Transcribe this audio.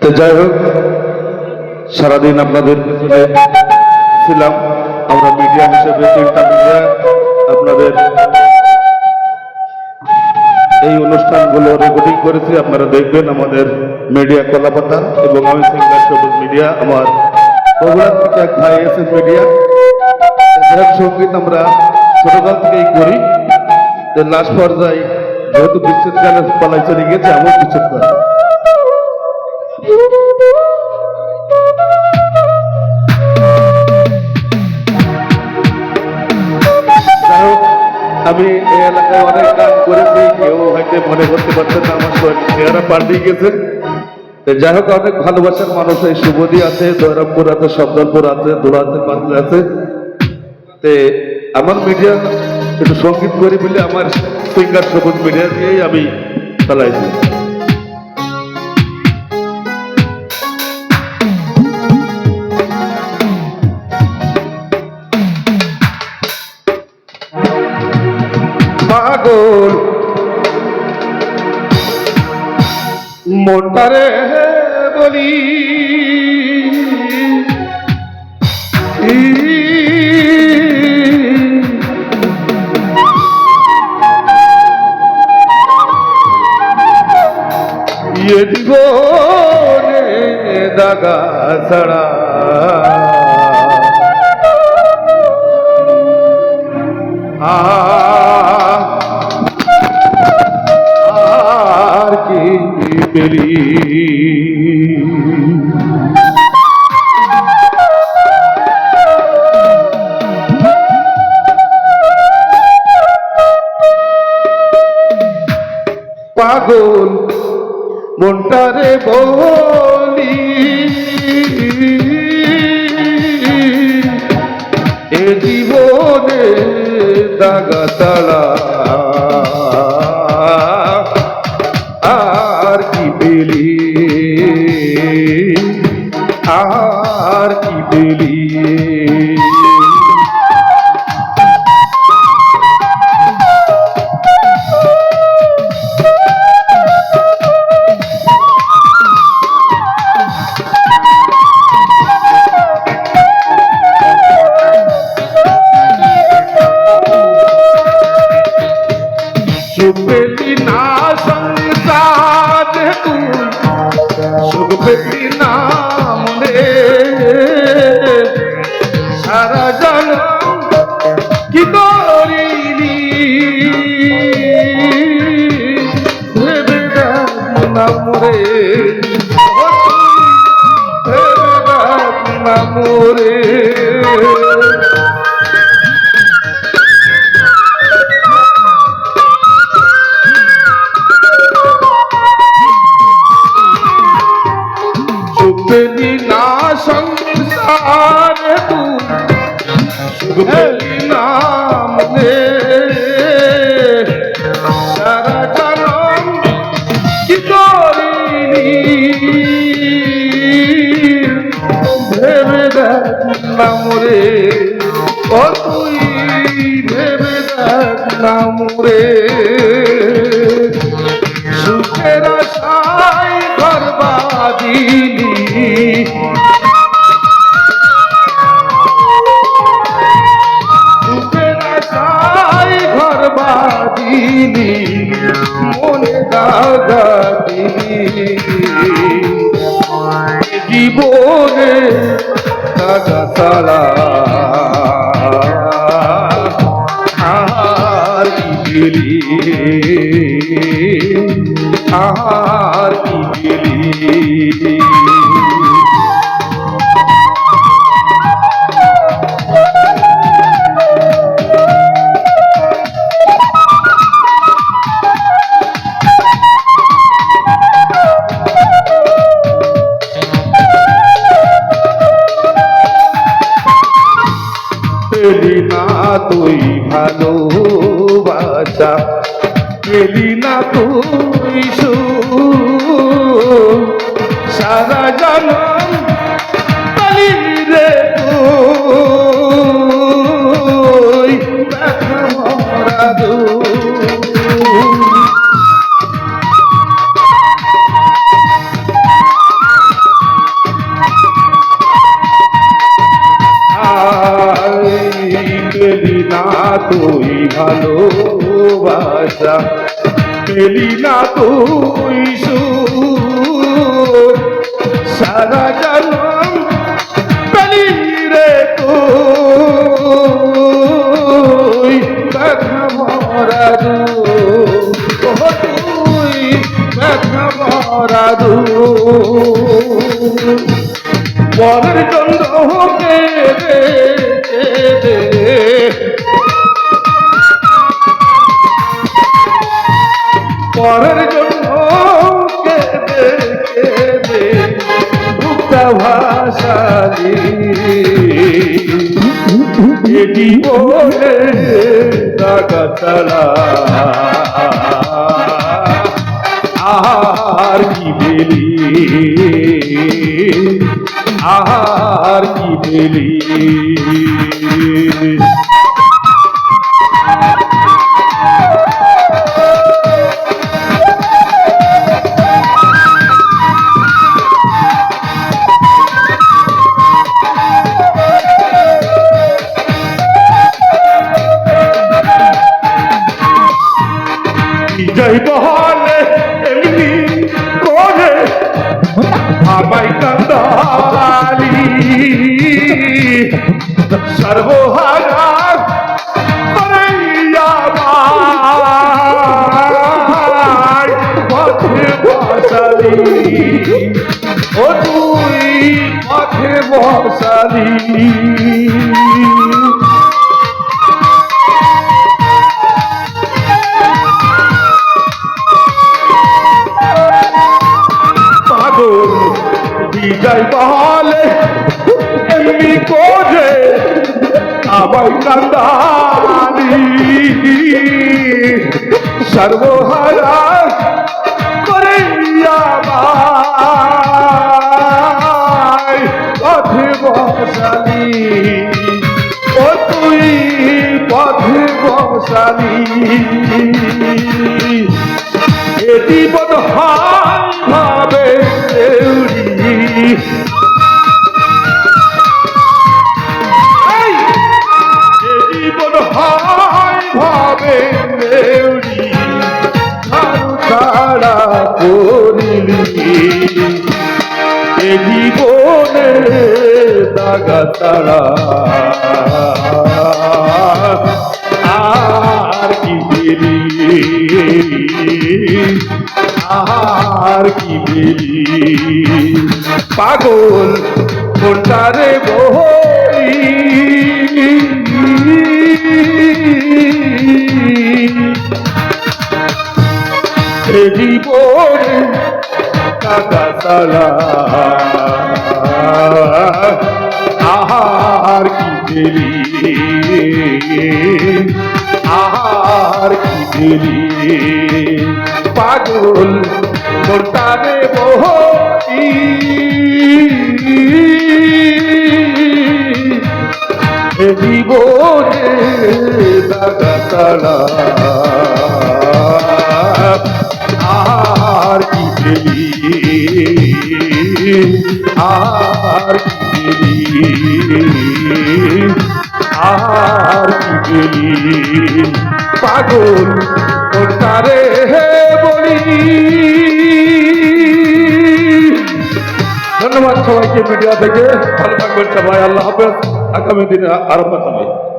তো যাই হোক, সারাদিন আপনাদের ছিলাম। আমরা মিডিয়া হিসেবে তিনটা মিডিয়া, আপনাদের এই অনুষ্ঠানগুলো রেকর্ডিং করেছি। আপনারা দেখবেন আমাদের মিডিয়া কলাপাতা এবং আমি সিঙ্গার সবুজ মিডিয়া, আমার বগুড়ার থেকে এক ভাই এসে মিডিয়া। এছাড়া সংগীত আমরা ছোটকাল থেকেই করি। লাস্ট পর্যায়ে যেহেতু বিচ্ছেদকালে পালাই চলে গেছে এমন বিচ্ছেদ আমি এই এলাকায় অনেক গান করেছি, কেউ হয়তো মনে করতে পারছেন না আমার চেহারা পাল্টে গেছে। যাই হোক অনেক ভালোবাসার মানুষ এই সুবদি আছে দৈরামপুর আছে শব্দলপুর আছে আছে পাতলা আছে। তে আমার মিডিয়া একটু সংগীত করি বলে আমার সিঙ্গার সবুজ মিডিয়া দিয়েই আমি চালাইছি মনটারে বলি ইয়ে দাগা ছাড়া। আর পেলি পাগল মনটারে বলি। এ জীবনে দাগা তাড়া আর কি পেলি সারা মরে। ও তুই ভেবে না মরে। সুখের আশায় ঘর বাঁধিলি। সুখের আশায় ঘর বাঁধিলি। মনে দাগা দিলি। জীবনে দাগা তারা আর তুই ভালোবাসা পেলি না তুই। সারা জনম ভালোবাসা। পেলি না তুই সুখ সারা জনম পেলি রে তুই। মরা দু তুই মরা দু পরের জন্য কে দে পরের জন্য কেঁদে কেঁদে মুক্তা ভাষালি এ জীবনে টাকা আর কি বেলি? আর কি বেলি? সর্বহারা ও তুই পথে বসালি। সর্বহারা করে পথে বসালি ও তুই পথে বসালি। করিলি এ জীবনে দাগা তারা। আর কি বেরি আর কি বেরি পাগল কোনটারে এ জীবনে কাকা তালা আহার কি দেরি আহার কি দেরি পাগল মোটারে বহি জীবনে দাদা তালা আর কি পেলি? আর কি পেলি? আর কি পেলি পাগল ওটারে বলি। ধন্যবাদ সবাইকে মিডিয়া থেকে। ভালো থাকবেন সবাই। আল্লাহ হাফেজ। আগামী দিনে আরম্ভ হবে